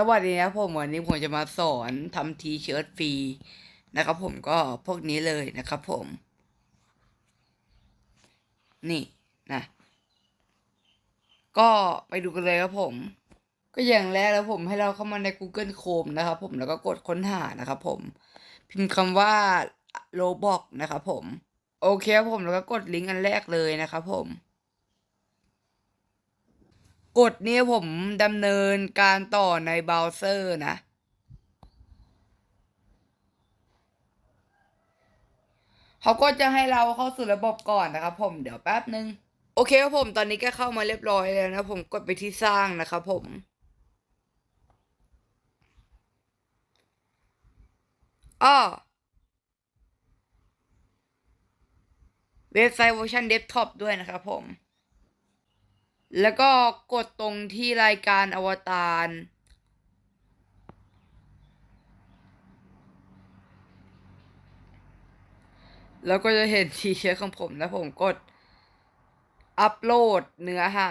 สวัสดีครับผมวันนี้ผมจะมาสอนทำทีเชิร์ตฟรีนะครับผมก็พวกนี้เลยนะครับผม นี่นะก็ไปดูกันเลยครับผม ก็อย่างแรกแล้วผมให้เราเข้ามาใน Google Chrome นะครับผมแล้วก็กดค้นหานะครับผม พิมพ์คำว่า Roblox นะครับผม โอเคครับผมแล้วก็กดลิงก์อันแรกเลยนะครับผม กดนี้ผมดำเนินการต่อในเบราว์เซอร์นะ เขาก็จะให้เราเข้าสู่ระบบก่อนนะครับผมเดี๋ยวแป๊บนึง โอเคครับผมตอนนี้ก็เข้ามาเรียบร้อยแล้วนะผมกดไปที่สร้างนะครับผมอ้อเว็บไซต์เวอร์ชันเดสก์ท็อปด้วยนะครับผม แล้วก็กดตรงที่รายการอวตารแล้วก็จะเห็นทีเชของผมแล้วผมกด อัปโหลดเนื้อหา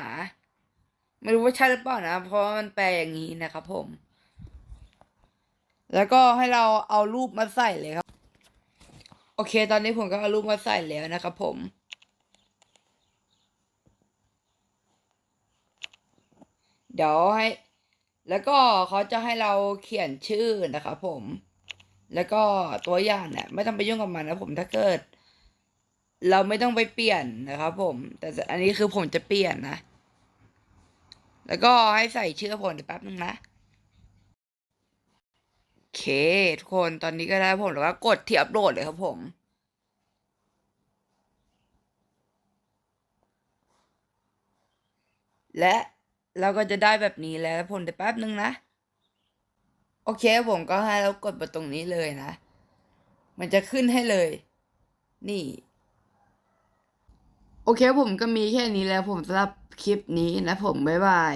ไม่รู้ว่าใช่หรือเปล่านะ เพราะมันแปลอย่างนี้นะครับผม แล้วก็ให้เราเอารูปมาใส่เลยครับ โอเค ตอนนี้ผมก็เอารูปมาใส่แล้วนะครับผม เดี๋ยวให้ แล้วก็เขาจะให้เราเขียนชื่อนะครับผม แล้วก็ตัวอย่างเนี่ยไม่ต้องไปยุ่งกับมันนะผมถ้าเกิด เราไม่ต้องไปเปลี่ยนนะครับผม แต่อันนี้คือผมจะเปลี่ยนนะ แล้วก็ให้ใส่ชื่อผมเดี๋ยวแป๊บนึงนะโอเค ทุกคนตอนนี้ก็ได้ผมแล้วก็กดที่อัปโหลดเลยครับผมและ เราก็จะได้แบบนี้แล้วผมเดี๋ยวแป๊บนึงนะ โอเคผมก็ให้เรากดไปตรงนี้เลยนะ มันจะขึ้นให้เลย นี่ โอเคผมก็มีแค่นี้แล้วผมสำหรับคลิปนี้นะผมบ๊ายบาย